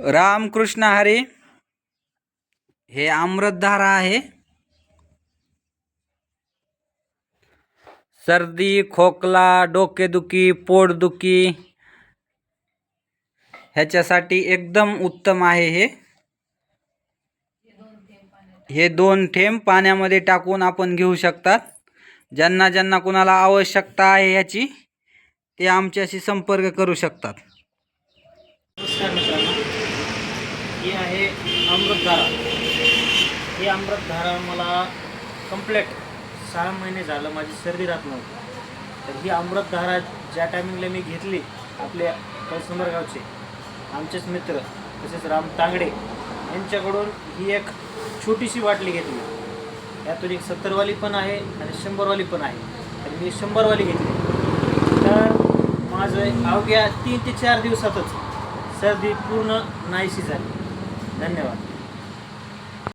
रामकृष्ण हरी. हे अमृतधारा आहे. सर्दी खोकला डोकेदुखी पोटदुखी ह्याच्यासाठी एकदम उत्तम आहे हे. हे दोन थेंब पाण्यामध्ये टाकून आपण घेऊ शकतात. ज्यांना ज्यांना कुणाला आवश्यकता आहे ह्याची ते आमच्याशी संपर्क करू शकतात. नमस्कार ही आहे अमृतधारा. ही अमृतधारा मला कम्प्लेट सहा महिने झालं माझी सर्दी राहत नव्हती. तर ही अमृतधारा ज्या टायमिंगला मी घेतली आपल्या कौसंबर गावचे आमचेच मित्र तसेच राम तांगडे यांच्याकडून ही एक छोटीशी बाटली घेतली. यातून एक सत्तरवाली पण आहे आणि शंभरवाली पण आहे. तर मी शंभरवाली घेतली. तर माझं अवघ्या तीन ते चार दिवसातच सर्दी पूर्ण नाहीशी झाली. धन्यवाद.